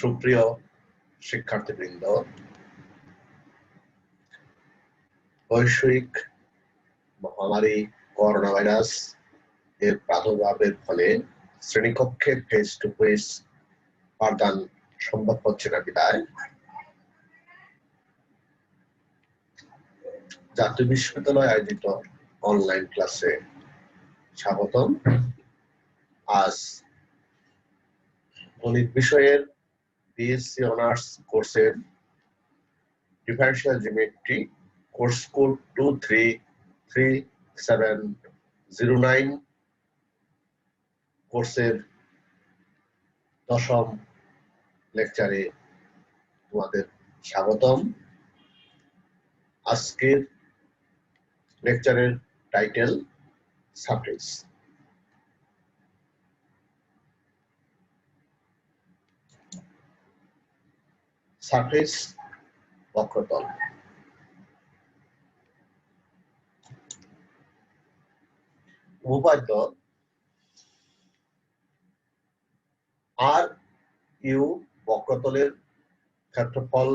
সুপ্রিয় শিক্ষার্থীবৃন্দ, বৈশ্বিক মহামারী করোনা ভাইরাস এর প্রাদুর্ভাবের ফলে শ্রেণীকক্ষে ফেস টু ফেস পাঠদান সম্ভব হচ্ছে না বিদায় জাতীয় বিশ্ববিদ্যালয় আয়োজিত অনলাইন ক্লাসে স্বাগতম। আজ গণিত বিষয়ের BSc honours course differential geometry course code two three three seven zero nine কোর্সের দশম লেকচারে তোমাদের স্বাগতম। আজকের লেকচারের টাইটেল সারফেস সারফেস, বক্রতল উপপাদ্য আর ইউ বক্রতলের ক্ষেত্রফল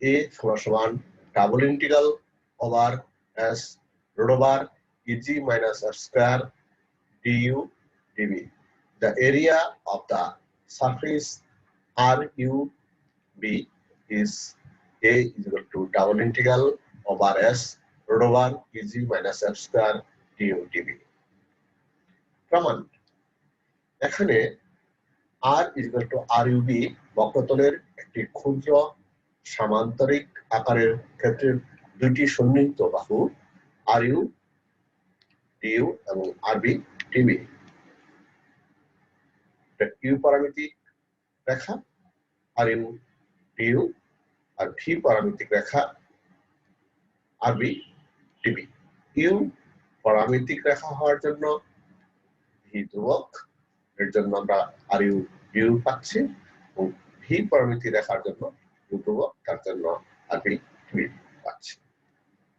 এ সমান double integral over s root over eg minus r square du dv. The area of the surface RUB is A is equal to double integral over S root over eg minus r square du dv. এখানে R is equal to RUB বক্রতলের একটি ক্ষুদ্র সামান্তরিক আকারের ক্ষেত্রে দুইটি সন্নিহিত বাহু are you due এবং r b t b u পারামিতিক রেখা আর ইউ ডিউ আর ভি পারামিতিক রেখা r b t b u পারামিতিক রেখা হওয়ার জন্য ভি ধ্রুবক, এর জন্য আমরা আর ইউ ডিউ পাচ্ছি এবং ভি পারামিতিক রেখার জন্য ইউ ধ্রুবক, তার জন্য আরবি টিবি পাচ্ছি।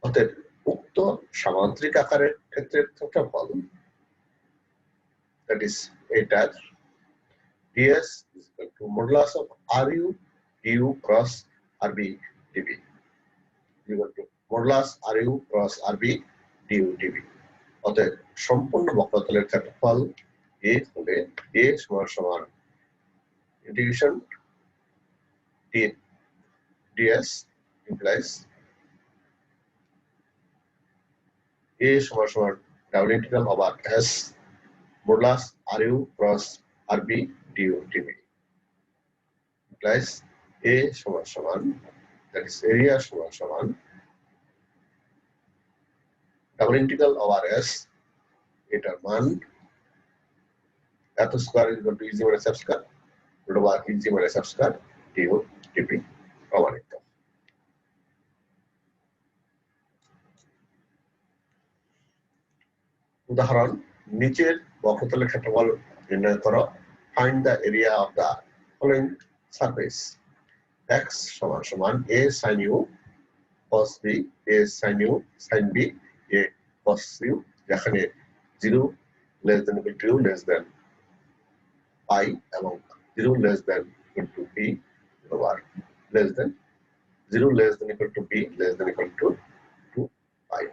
অতএব উক্ত সামান্তরিক আকারের ক্ষেত্রে ক্ষেত্রফল that is এটার ds is equal to modulus of ru du cross rb dv equal to modulus ru cross rb du dv অতএব সম্পূর্ণ বক্রতলের ক্ষেত্রফল a হলে a সমান সমান ইন্টিগ্রেশন ds implies a সমান সমান double integral over s modulus r u cross r b d u a সমান সমান দ্যাট ইজ এরিয়া সমান সমান ডাবল ইন্টিগ্রাল ওভার s এটার মান, এত square is to e g minus f square root over e g minus f square d u d b প্রমাণিত উদাহরণ, নিচের বক্রতলের ক্ষেত্রফল নির্ণয় করো find the area of the following surface x সমান সমান a sine u cos b a sin u sin b a cos u যেখানে 0 less than equal to less than pi এবং 0 less than equal to b over less than 0 less than equal to b less than equal to 2 pi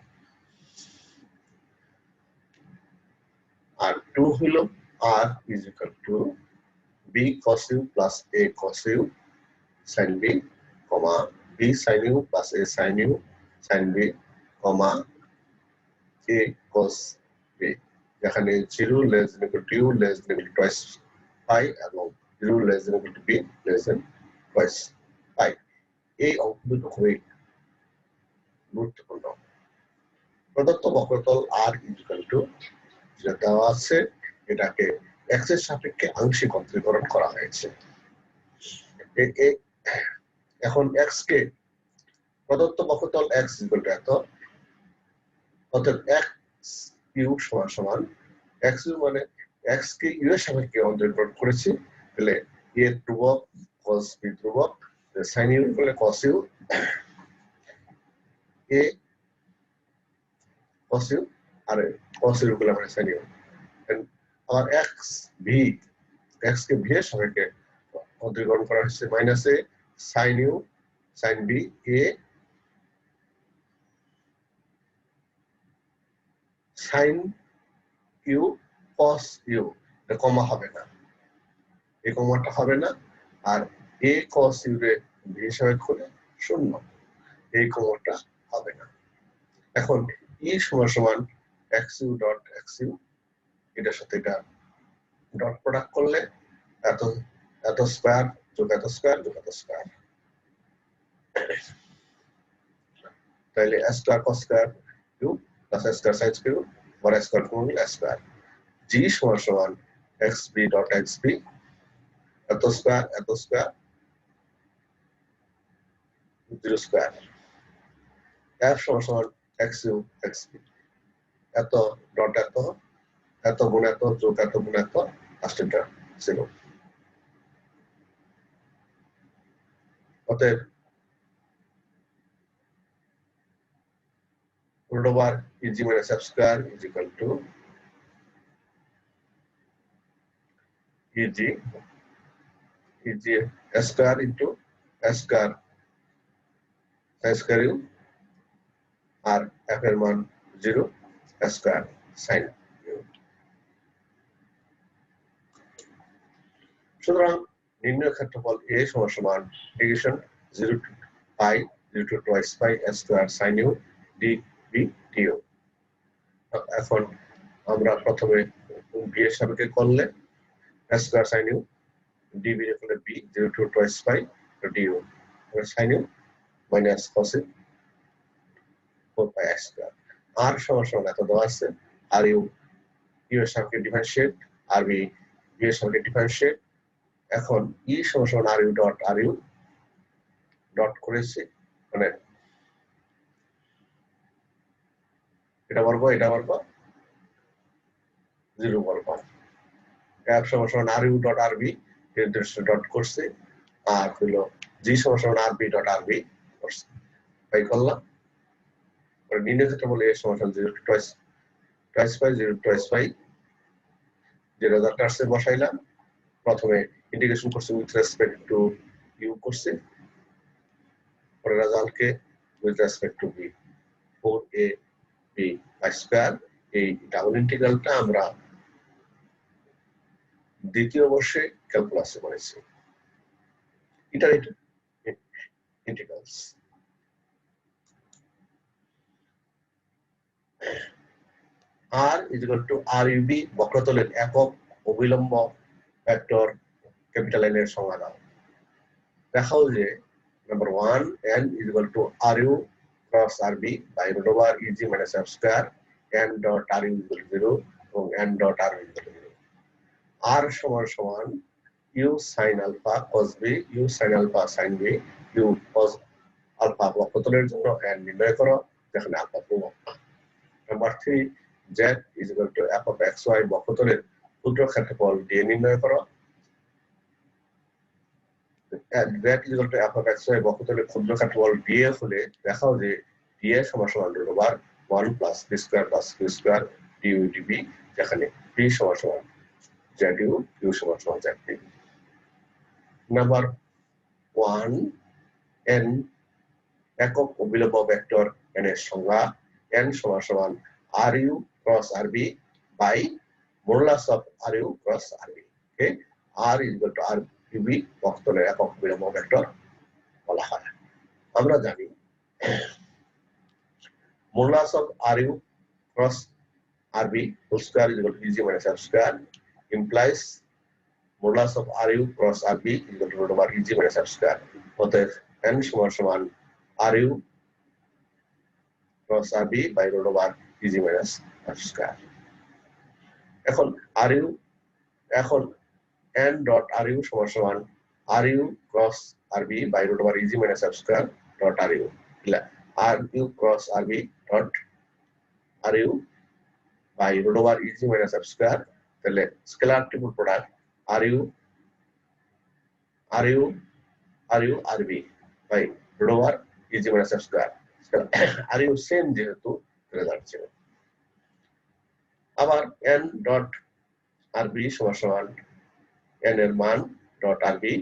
আর two হইল r is equal to b cos u plus a cos u sine b comma b sine u plus a sine u sine b comma a cos b যেখানে zero less than equal to less than equal pi এবং zero less than equal to b less than twice pi এই অঙ্ক দুটো খুবই গুরুত্বপূর্ণ। প্রদত্ত বক্রতল আর equal to যেটা দেওয়া আছে, এটাকে এক্স সাপেক্ষে আংশিক অন্তরীকরণ করা হয়েছে। এখন এক্স কে প্রদত্ত বক্রতল এক্স ইকুয়াল টু এত? অর্থাৎ এক্স ইউ সমান সমান এক্স ইউ মানে এক্স কে ইউ এর সাপেক্ষে অন্তরীকরণ করেছি, তাহলে এ ধ্রুবক কস বি ধ্রুবক সাইন ইউ করলে cos u a cos u R cos এর উপরে আমরা সাইন ইউ আর x v, x কে v এর সাপেক্ষে অন্তরীকরণ করা হয়েছে minus a sine u sine b a sine u cos u এটা কমা হবে না। এই কমাটা হবে না, আর এ কস ইউ রে বি হিসাবে খুলে শূন্য। এই কমাটা হবে না। এখন ই সমান সমান x u dot x u এটার সাথে এটা ডট প্রোডাক্ট করলে এত এত স্কোয়ার যোগ এত স্কোয়ার যোগ এত স্কোয়ার তাহলে s square cos plus s square sine square বড় ফর্মুলা স্কোয়ার জি সমান সমান x b dot x b এত স্কোয়ার এত স্কোয়ার জিরো স্কোয়ার এফ সমান সমান এক্স ইউ এক্স বি এত ডট এত এত গুণ এত যোগ এত গুণ এত লাস্টেরটা ছিল অতএব root over eg minus f square is equal to eg eg s square into s square sin square u আর f এর মান 0 s square sin সুতরাং নির্ণয় ক্ষেত্রফল a সমান সমান equation 0 two pi 0 two twice pi s square sin u, d b deo এখন আমরা প্রথমে বি এর সাপেক্ষে করলে s square sin u db এর ফলে b 0 টু টুয়াইস পাই ডিও sin u মাইনাস u 4 পাই s স্কয়ার r সমান সমান এত দেওয়া আছে, আর ইউ ইউ এর সাপেক্ষে ডিফারেন্সিয়েট আর বি বি এর সাপেক্ষে ডিফারেন্সিয়েট এখন ই সমান r u dot r u dot করেছি মানে এটা বলব এটা বলব জিরো বর্গ এক সমান r u dot r b dot করছে, আর হইল জি সমান সমান r b dot r b করছে। তাই করলাম। পরে নির্ণয় যেটা বলে এ সমান সমান zero twice twice pi zero twice pi যে রেজাল্ট আসছে বসাইলাম। প্রথমে ইন্টিগ্রেশন করছে উইথ রেসপেক্ট টু ইউ করছে পরে রেজাল্টকে with respect to B four A B by square এই ডাবল ইন্টিগ্রালটা আমরা দ্বিতীয় বর্ষে ক্যালকুলাসে করেছি। Iterative integrals R is equal to R UB বক্রতলের একক অবিলম্ব ভেক্টর ক্যাপিটাল এন এর সমাধান দেখাও যে number one n is equal to r u cross r b by root over e g minus f square n dot r u equal zero এবং n dot r equal zero R সমান সমান U sine alpha cos B U sine alpha sine B U cos alpha বক্রতলের জন্য N নির্ণয় করো, যেখানে alpha প্রমাণ number three Z is equal to F of X Y বক্রতলের ক্ষুদ্র ক্ষেত্রফল দিয়ে নির্ণয় করো। একক অবিলম্ব ভেক্টর এন সংজ্ঞা এন সমান সমান r u cross r by modulus r u cross r b r is u b বক্তলের একক বিলম্ব ভেক্টর বলা হয় আমরা জানি modulus of R U cross R B whole square is to EG minus F square implies modulus of RU cross RB is equal to root over EG minus F square. অতএব n সমান সমান RU cross RB by root over EG minus F square. এখন RU এখন n dot RU সমান সমান RU cross RB by root over EG minus F square dot RU. RU cross RB dot RU by root over EG minus F square. তাহলে scalar triple product r u r b by rover e g minus f square r u same যেহেতু result ছিল আবার dot আর V সমান সমান n এর মান dot r b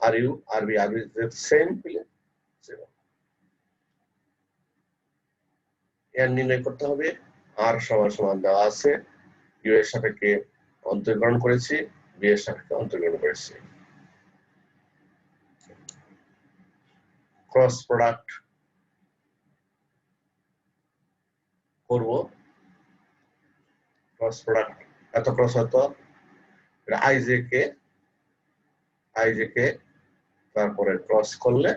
r u r b r b same পেলে এর নির্ণয় করতে হবে আর সমান সমান দেওয়া আছে ইউ এর সাপেক্ষে অন্তর্গ্রহণ করেছি বি এর সাপেক্ষে অন্তর্গ্রহণ করেছি। ক্রস প্রোডাক্ট করব। ক্রস প্রোডাক্ট এত ক্রস হতো তারপরে ক্রস করলে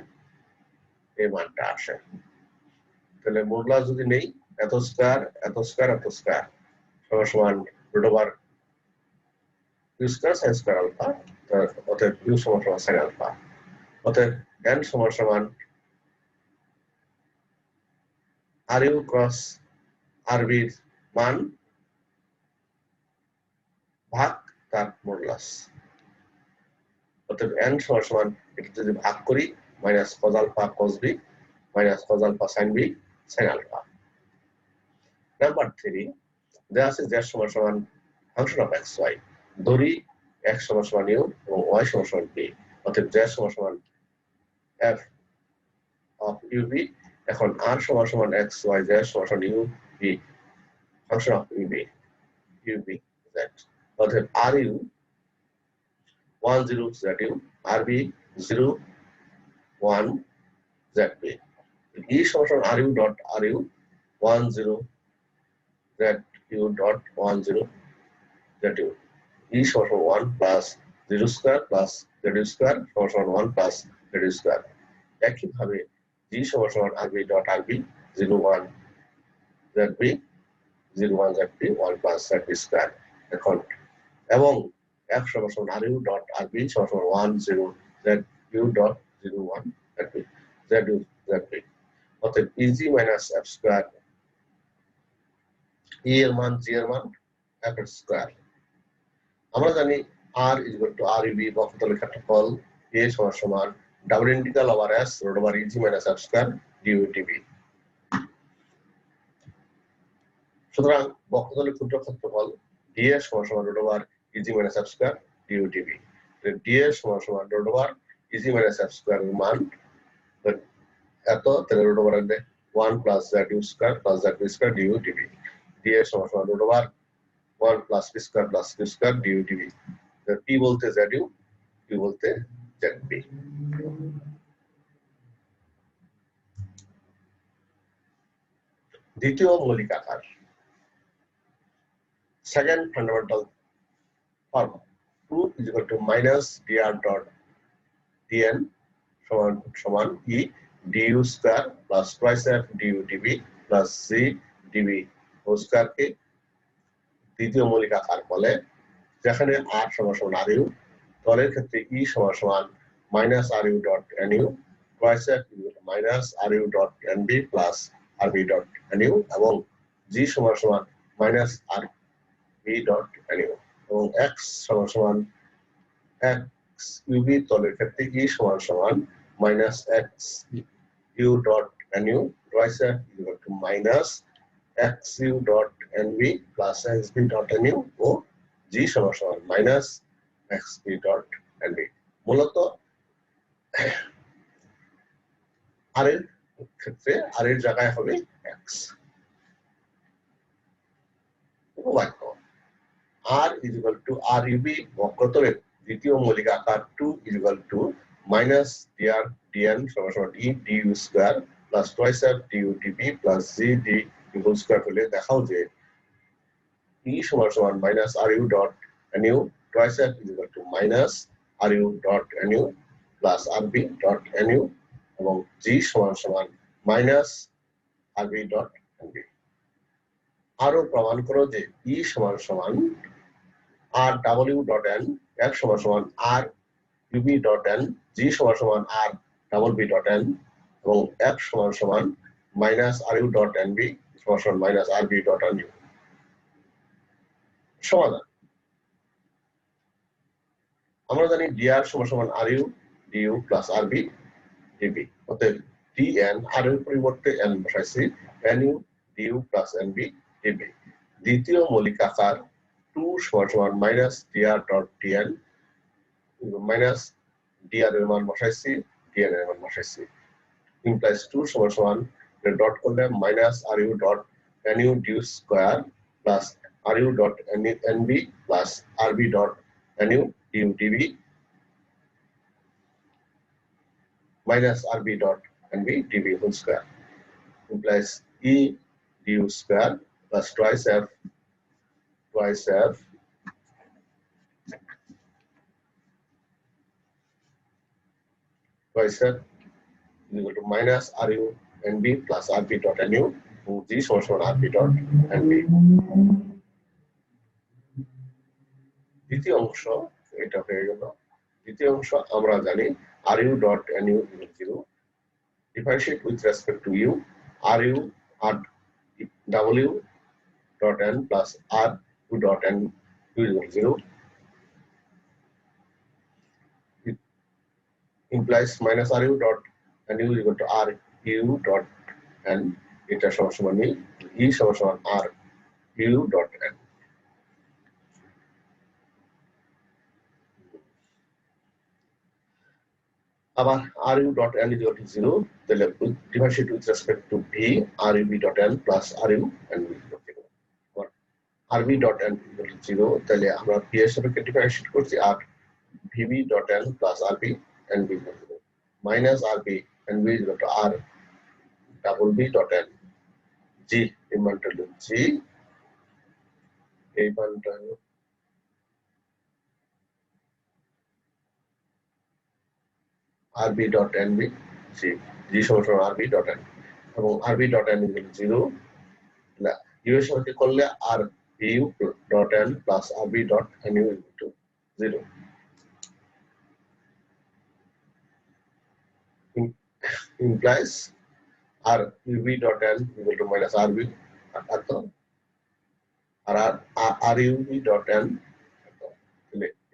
এই মানটা আসে। তাহলে মোডলা যদি নেই, এত স্কোয়ার এত স্কয়ার এত স্কয়ার সমান সমান রুট স্কয়ার আলফা অতএব অতএব এন সমান ইউ মান ভাগ তার মোডলাস অতএব এন সমান সমান এটা যদি ভাগ করি minus cos alpha cos B minus cos alpha sin B sin alpha number three দেওয়া আছে জেড সমান সমান ফাংশন অফ এক্স ওয়াই ধরি এক্স সমান সমান ইউ এবং ওয়াই সমান সমান বি অতএব জেড সমান সমান এফ অফ ইউ বি এখন আর সমান সমান এক্স ওয়াই জেড সমান সমান u b function of u b u b z অর্থাৎ r u one zero z u r b zero one z b e সমস্যা r u dot r u one zero z u dot one zero z u e সমস্যা one plus zero square plus z u square সমস্যা one plus z u square একইভাবে g সমস্যা r b dot r b zero one z b zero one z b one plus z u square এখন এবং f সমান সমান ru dot rb সমান সমান one zero zu dot zero one zb zu zb অতএব eg minus f square ই এর মান জি এর মান এফ এর স্কয়ার আমরা জানি r is equal to r e b বক্রতলের ক্ষেত্রফল এ সমান সমান double integral over s root over e g minus f square d u d b সুতরাং বক্রতলের ক্ষুদ্র ক্ষেত্রফল ডি এর সমান সমান root over e g minus f square d u d b d এর সমান সমান root over e g minus f square এর মান এত তাহলে root over one plus z u square plus z b square d u d b d এর সমান সমান root over one plus p square plus q square d u d b p বলতে z u q বলতে z p দ্বিতীয় মৌলিক আকার। Second fundamental form two is equal to minus d r dot d n সমান সমান e d u square plus twice f d u d b plus c d b হোস্কারকে দ্বিতীয় মৌলিক আকার বলে, যেখানে আর সমান সমান আর ইউ দলের ক্ষেত্রে ই সমান সমান minus r u dot n u minus r u dot n b plus r b dot n u এবং জি সমান সমান minus r b dot n u এবং এক্স সমান সমান এক্স ইউবি তলের ক্ষেত্রে ই সমান সমান? Minus x u dot n u minus xu dot nv plus xb dot nu ও g সমান সমান মাইনাস xb dot nv মূলত আর এর ক্ষেত্রে আর এর জায়গায় হবে x উপবাক্য r is equal to r ub বক্রতলের দ্বিতীয় মৌলিক আকার 2 is equal to minus dr dn সমান e du square plus twice f du db plus g d whole square হলে দেখাও যে ই সমান সমান n u twice f is equal to minus r u dot n u plus dot n u এবং g সমান সমান B dot N B আরও প্রমাণ করো যে ই সমান সমান আর ডাব্লিউ ডট এন এফ সমান সমান r ub dot n g সমান সমান r double b dot n এবং এফ সমান সমান minus r u dot n b সমান minus r b dot n u সমাধান। আমরা জানি ডিআর সমান সমান r u du plus r b db অতএব ডি এন আর এর পরিবর্তে এন বসাইছি n u du plus n b db দ্বিতীয় মৌলিক আকার টু সমান সমান minus dr dot dn minus dr এর মান বসাইছি ডিএন এর মান বসাইছি। ইমপ্লাইজ টু সমান সমান ডট করলে minus r u dot n u du square plus r u dot n b plus r b dot n u du db minus rb dot nb dv whole square implies e du square plus twice f myself. myself is equal to minus ru nb plus rp dot nu. G source on rp dot nb. দ্বিতীয় অংশ, এটা হয়ে গেল দ্বিতীয় অংশ আমরা জানি r u dot n u zero differentiate with respect to u r u r double u dot n plus r U dot n 2.n it implies minus ru dot n u is equal to r u dot n it is also one e source on r u dot n our ru dot n is zero the left divided with respect to b dot n plus ru and v okay. Zero r b dot n zero তাহলে আমরা p এর সাপেক্ষে differentiate করছি r vb dot n plus r b n b minus r b n b zero r double b dot n g এই মানটা হলো g এই মানটা হলো rb dot nb জি জি সমান rb dot n এবং dot n equal zero u এর সাথে করলে r u dot n plus rb dot nu equal to zero implies r ub dot n equal to minus rb আর r UV dot n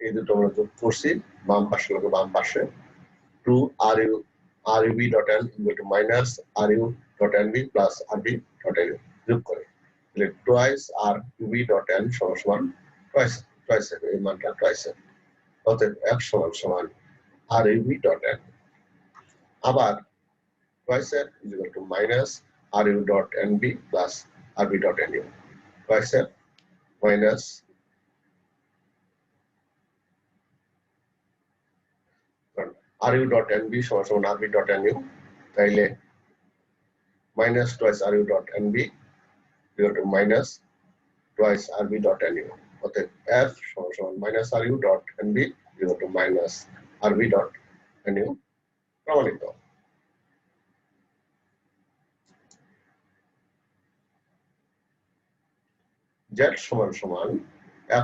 এই দুটো আমরা যোগ করছি বাম পাশে লোক বাম পাশে to RU RUB dot N equal to minus RU dot NB plus RB dot NU যোগ করে তাহলে twice RUB dot N সমান সমান twice twice এই মানটা twice অতএব F সমান সমান RUB dot N আবার twice F is equal to minus RU dot NB plus RB dot NU twice F minus ru dot nb সমান সমান rb dot nu তাইলে minus twice ru dot nb equal to minus twice rb dot nu অতএব f সমান সমান minus ru dot nb equal to minus rb dot nu প্রমাণিত। Z সমান সমান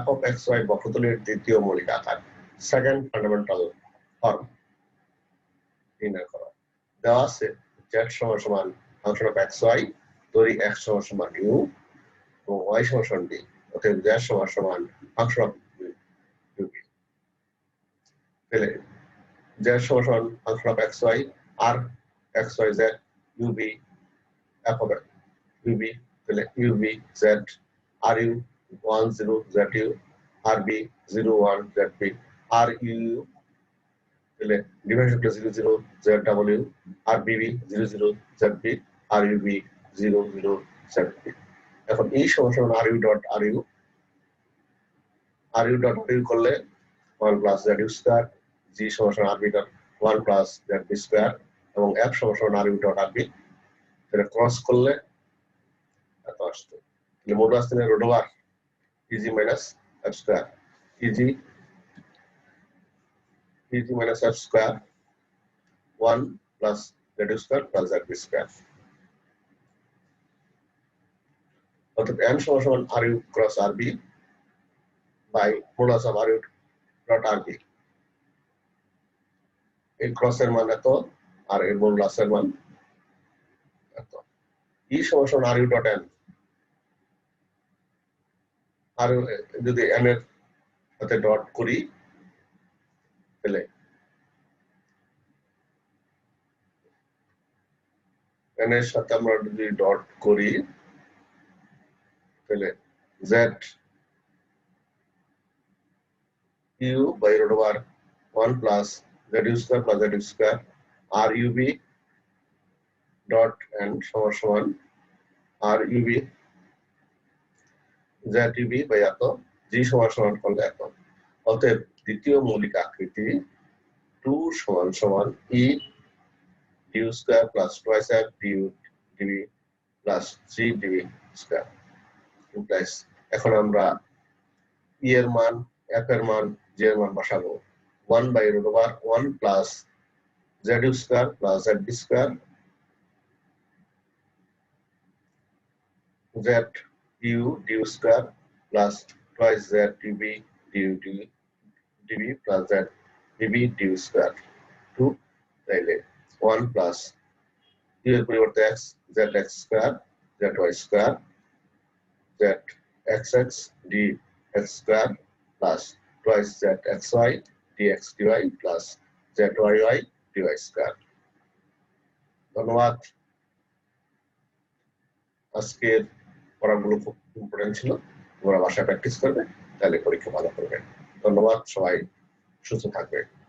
f of xy বক্রতলের দ্বিতীয় মৌলিক আকার সেকেন্ড ফান্ডামেন্টাল ফর্ম নির্ণয় করা। দেওয়া আছে z সমান সমান ফাংশন অফ এক্স ওয়াই তৈরি x সমান সমান ইউ এবং y সমান সমান b অতএব z সমান সমান ফাংশন অফ বি z সমান সমান function of y r y u b f of u b তাহলে u b z r u one zero z u r b zero one z b r u তাহলে r bb zero zero z b r u b zero zero z এখন এই সমান r u dot r u r u dot u করলে one plus z u square g সমান r b dot one plus z b square এবং f সমান r u dot r b এটা cross করলে এত আসতো। তাহলে মোট আসতে root over eg minus f square eg eg minus f square 1 plus z square plus zb square. অর্থাৎ n সমান সমান r u cross r b by modulus of r u dot r b এই ক্রসের মান এত, আর এর মান এত। ই সমান সমান আর ইউ ডট এন আর যদি এন এর সাথে ডট করি, তাহলে এন এর সাথে আমরা যদি ডট করি তাহলে z u by root over one plus z u square plus z u square r ub dot and সমান সমান r ub z ub by এত জি সমান সমান করলে এত অতএব দ্বিতীয় মৌলিক আকৃতি টু সমান সমান e square plus twice f du db plus three db square implies এখন আমরা ই এর মান এফ এর মান জি এর মান বসাবো। One by root over one plus z square plus z b square z u du square plus twice z db du d db plus z db du square two তাইলে ওয়ান প্লাস ইউ এর পরিবর্তে x z x square z y square d x square plus twice z x y dx dy y y dy square ধন্যবাদ। আজকের পড়াগুলো খুব important ছিল। তোমরা বাসায় প্র্যাকটিস করবে, তাহলে পরীক্ষা ভালো করবে। ধন্যবাদ, সবাই সুস্থ থাকবে।